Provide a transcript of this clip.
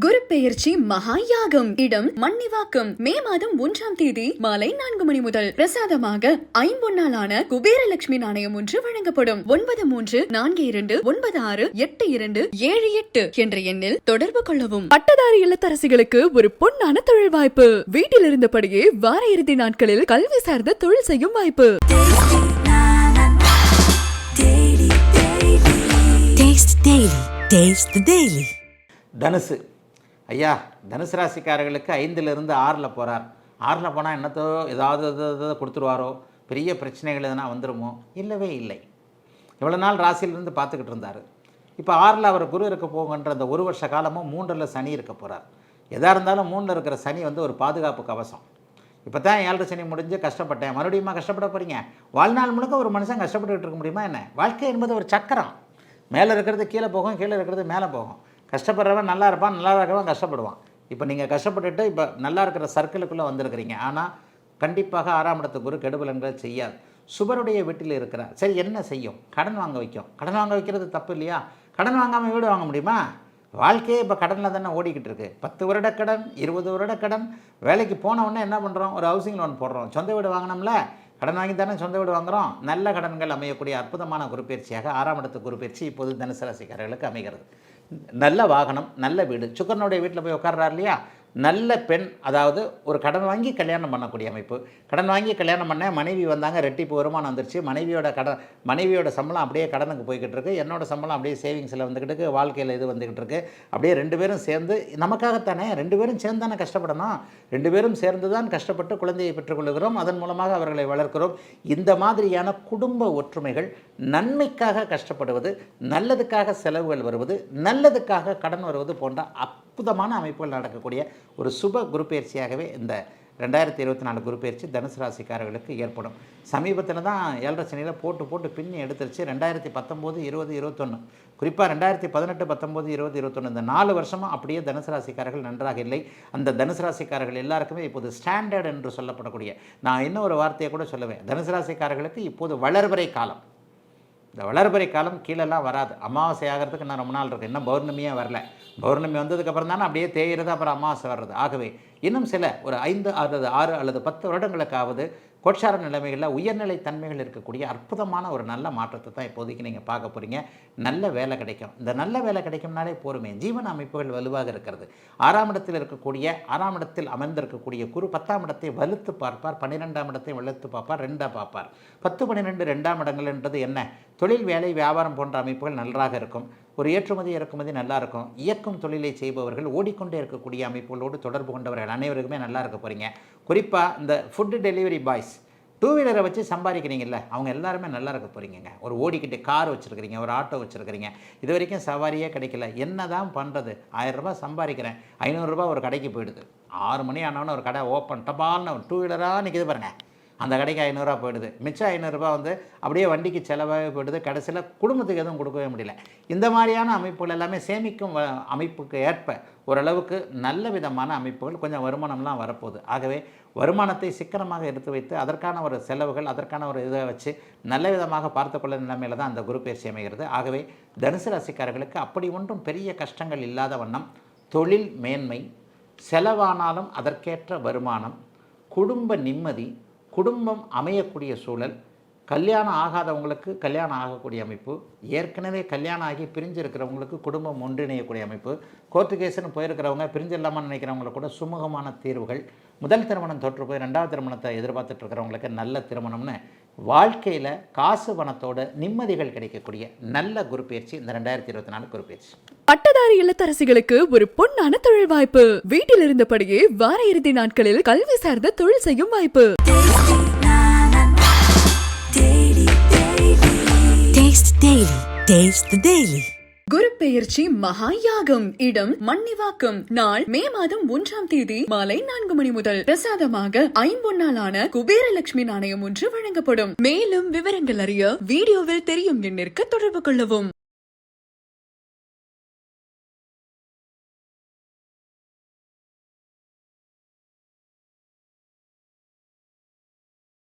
குரு பெயர்ச்சி மகா யாகம் இடம் மன்னிவாக்கம். மே மாதம் ஒன்றாம் தேதி மாலை நான்கு மணி முதல் பிரசாதமாக ஐம்பொன்னாலான குபேரலட்சுமி நாணயம் ஒன்று வழங்கப்படும். ஒன்பது மூன்று நான்கு இரண்டு ஒன்பது ஆறு எட்டு இரண்டு ஏழு எட்டு என்ற எண்ணில் தொடர்பு கொள்ளவும். பட்டதாரி இல்லத்தரசிகளுக்கு ஒரு பொன்னான தொழில் வாய்ப்பு. வீட்டில் இருந்தபடியே வார இறுதி நாட்களில் கல்வி சார்ந்த தொழில் செய்யும் வாய்ப்பு. Taste Daily. Taste the Daily. தனுசு. ஐயா தனுசு ராசிக்காரர்களுக்கு ஐந்திலிருந்து ஆறில் போகிறார் ஆறில் போனால் என்னத்தோ ஏதாவது இது கொடுத்துருவாரோ? பெரிய பிரச்சனைகள் எதனா வந்துடுமோ இல்லவே இல்லை. இவ்வளோ நாள் ராசியிலிருந்து பார்த்துக்கிட்டு இருந்தார். இப்போ ஆறில் அவர் குரு இருக்க போகின்ற அந்த ஒரு வருஷ காலமும் மூன்றில் சனி இருக்க போகிறார் எதாக இருந்தாலும் மூணில் இருக்கிற சனி வந்து ஒரு பாதுகாப்பு கவசம். இப்போ தான் ஏழரை சனி முடிஞ்சு கஷ்டப்பட்டேன். மறுபடியும் கஷ்டப்பட போகிறீங்க வாழ்நாள் முழுக்க ஒரு மனுஷன் கஷ்டப்பட்டுக்கிட்டு இருக்க முடியுமா என்ன? வாழ்க்கை என்பது ஒரு சக்கரம். மேலே இருக்கிறது கீழே போகும் கீழே இருக்கிறது மேலே போகும். கஷ்டப்படுறவன் நல்லா இருப்பான் நல்லா இருக்கிறவன் கஷ்டப்படுவான். இப்போ நீங்கள் கஷ்டப்பட்டுட்டு இப்போ நல்லா இருக்கிற சர்க்கிளுக்குள்ளே வந்திருக்கிறீங்க. ஆனால் கண்டிப்பாக ஆறாம் இடத்து குரு கெடுபலன்களை செய்யாது. சுபருடைய வீட்டில் இருக்கிறார். சரி என்ன செய்யும்? கடன் வாங்க வைக்கும். கடன் வாங்க வைக்கிறது தப்பு இல்லையா? கடன் வாங்காமல் வீடு வாங்க முடியுமா? வாழ்க்கையே இப்போ கடனில் தானே ஓடிக்கிட்டு இருக்கு. பத்து வருட கடன் இருபது வருட கடன். வேலைக்கு போனவுடனே என்ன பண்ணுறோம் ஒரு ஹவுசிங் லோன் போடுறோம். சொந்த வீடு வாங்கினோம்ல? கடன் வாங்கி தானே சொந்த வீடு வாங்குறோம். நல்ல கடன்கள் அமையக்கூடிய அற்புதமான குருப்பயிற்சியாக ஆறாம் இடத்து குருப்பயிற்சி இப்போது தனுசு ராசிக்காரர்களுக்கு அமைகிறது. நல்ல வாகனம் நல்ல வீடு. சுக்கரனுடைய வீட்டில் போய் உட்கார்றாரு இல்லையா? நல்ல பெண் அதாவது ஒரு கடன் வாங்கி கல்யாணம் பண்ணக்கூடிய அமைப்பு. கடன் வாங்கி கல்யாணம் பண்ண மனைவி வந்தாங்க ரெட்டிப்பு வருமானம் வந்துருச்சு. மனைவியோட கடன் மனைவியோட சம்பளம் அப்படியே கடனுக்கு போய்கிட்டு இருக்குது என்னோடய சம்பளம் அப்படியே சேவிங்ஸில் வந்துக்கிட்டு இருக்கு வாழ்க்கையில் இது வந்துக்கிட்டு இருக்குது அப்படியே ரெண்டு பேரும் சேர்ந்து நமக்காகத்தானே ரெண்டு பேரும் சேர்ந்து தானே கஷ்டப்படணும். ரெண்டு பேரும் சேர்ந்து தான் கஷ்டப்பட்டு குழந்தையை பெற்றுக்கொள்கிறோம். அதன் மூலமாக அவர்களை வளர்க்கிறோம். இந்த மாதிரியான குடும்ப ஒற்றுமைகள் நன்மைக்காக கஷ்டப்படுவது நல்லதுக்காக செலவுகள் வருவது நல்லதுக்காக கடன் வருவது போன்ற அப் அற்புதமான அமைப்புகள் நடக்கக்கூடிய ஒரு சுப குருப்பெயர்ச்சியாகவே இந்த ரெண்டாயிரத்தி இருபத்தி நாலு குருப்பெயர்ச்சி தனுசு ராசிக்காரர்களுக்கு ஏற்படும். சமீபத்தில் தான் ஏழரை சனியில் போட்டு போட்டு பின்னி எடுத்துருச்சு. ரெண்டாயிரத்தி பத்தொம்போது இருபது இருபத்தொன்று குறிப்பாக ரெண்டாயிரத்தி பதினெட்டு பத்தொம்போது இருபது இருபத்தொன்று இந்த நாலு வருஷமாக அப்படியே தனுசு ராசிக்காரர்கள் நன்றாக இல்லை. அந்த தனுசு ராசிக்காரர்கள் எல்லாருக்குமே இப்போது ஸ்டாண்டர்ட் என்று சொல்லப்படக்கூடிய நான் இன்னும் ஒரு வார்த்தையை கூட சொல்லுவேன். தனுசு ராசிக்காரர்களுக்கு இப்போது வளர்வரை காலம். இந்த வளர்பறை காலம் கீழெல்லாம் வராது. அமாவாசை ஆகிறதுக்கு இன்னும் ரொம்ப நாள் இருக்குது இன்னும் பௌர்ணமியாக வரல. பௌர்ணமி வந்ததுக்கப்புறம் தானே அப்படியே தேயிறது அப்புறம் அமாவாசை வர்றது. ஆகவே இன்னும் சில ஒரு ஐந்து அல்லது ஆறு அல்லது பத்து வருடங்களுக்காவது கோட்சார நிலைமைகளில் உயர்நிலை தன்மைகள் இருக்கக்கூடிய அற்புதமான ஒரு நல்ல மாற்றத்தை தான் இப்போதைக்கு நீங்கள் பார்க்க போகிறீங்க நல்ல வேலை கிடைக்கும். இந்த நல்ல வேலை கிடைக்கும்னாலே போருமே. ஜீவன அமைப்புகள் வலுவாக இருக்கிறது. ஆறாம் இடத்தில் இருக்கக்கூடிய ஆறாம் இடத்தில் அமர்ந்திருக்கக்கூடிய குரு பத்தாம் இடத்தை வலுத்து பார்ப்பார். பன்னிரெண்டாம் இடத்தை வலுத்து பார்ப்பார். ரெண்டாக பார்ப்பார். பத்து பன்னிரெண்டு ரெண்டாம் இடங்கள் என்றது என்ன? தொழில் வேலை வியாபாரம் போன்ற அமைப்புகள் நன்றாக இருக்கும். ஒரு ஏற்றுமதி இறக்குமதி நல்லா இருக்கும். இயக்கும் தொழிலை செய்பவர்கள் ஓடிக்கொண்டே இருக்கக்கூடிய அமைப்புகளோடு தொடர்பு கொண்டவர்கள் அனைவருக்குமே நல்லா இருக்க போகிறீங்க குறிப்பாக இந்த ஃபுட்டு டெலிவரி பாய்ஸ் டூ வீலரை வச்சு சம்பாதிக்கிறீங்கல்ல அவங்க எல்லாருமே நல்லா இருக்க போகிறீங்க ஒரு ஓடிக்கிட்டு கார் வச்சுருக்கிறீங்க ஒரு ஆட்டோ வச்சுருக்கிறீங்க. இது வரைக்கும் சவாரியே கிடைக்கல. என்ன தான் பண்ணுறது ஆயிரரூபா சம்பாதிக்கிறேன். ஐநூறுரூபா ஒரு கடைக்கு போயிடுது. ஆறு மணி ஆனவொன்னே ஒரு கடை ஓப்பன் டபால்னு டூ வீலராக நிற்கிது பாருங்கள் அந்த கடைக்கு ஐநூறுரூவா போயிடுது. மிச்சம் ஐநூறுரூபா வந்து அப்படியே வண்டிக்கு செலவாக போயிடுது. கடைசியில் குடும்பத்துக்கு எதுவும் கொடுக்கவே முடியல. இந்த மாதிரியான அமைப்புகள் எல்லாமே சேமிக்கும் வ- அமைப்புக்கு ஏற்ப ஓரளவுக்கு நல்ல விதமான அமைப்புகள் கொஞ்சம் வருமானம்லாம் வரப்போகுது. ஆகவே வருமானத்தை சிக்கனமாக எடுத்து வைத்து அதற்கான ஒரு செலவுகள் அதற்கான ஒரு இதை வச்சு நல்ல விதமாக பார்த்துக்கொள்ள நிலைமையில் தான் அந்த குரு பயிற்சி அமைகிறது. ஆகவே தனுசு ராசிக்காரர்களுக்கு அப்படி ஒன்றும் பெரிய கஷ்டங்கள் இல்லாத வண்ணம் தொழில் மேன்மை செலவானாலும் அதற்கேற்ற வருமானம் குடும்ப நிம்மதி குடும்பம் அமையக்கூடிய சூழல் கல்யாணம் ஆகாதவங்களுக்கு கல்யாணம் ஆகக்கூடிய அமைப்பு ஏற்கனவே கல்யாணம் ஆகி பிரிஞ்சிருக்கிறவங்களுக்கு குடும்பம் ஒன்றிணையக்கூடிய அமைப்பு கோர்ட்டு கேஸ்னு போயிருக்கிறவங்க பிரிஞ்சிடலாமான்னு நினைக்கிறவங்களுக்கு கூட சுமூகமான தீர்வுகள் முதல் திருமணம் தொற்று போய் ரெண்டாவது திருமணத்தை எதிர்பார்த்துட்டு இருக்கிறவங்களுக்கு நல்ல திருமணம்னு வாழ்க்கையில் காசு பணத்தோட நிம்மதிகள் கிடைக்கக்கூடிய நல்ல குரு பயிற்சி இந்த ரெண்டாயிரத்தி இருபத்தி நாலு குரு பயிற்சி பட்டதாரி இல்லத்தரசிகளுக்கு ஒரு பொன்னான தொழில் வாய்ப்பு. வீட்டில் இருந்தபடியே வார இறுதி நாட்களில் கல்வி சார்ந்த தொழில் செய்யும் வாய்ப்பு. டெய்லி டேஸ்ட் Taste குரு பெயர்ச்சி மகா யாகம் இடம் மன்னிவாக்கம். நாள் மே மாதம் ஒன்றாம் தேதி மாலை நான்கு மணி முதல். பிரசாதமாக ஐம்பொன்னாலான குபேரலட்சுமி நாணயம் ஒன்று வழங்கப்படும். மேலும் விவரங்கள் அறிய வீடியோவில் தெரியும் எண்ணிற்கு தொடர்பு கொள்ளவும்.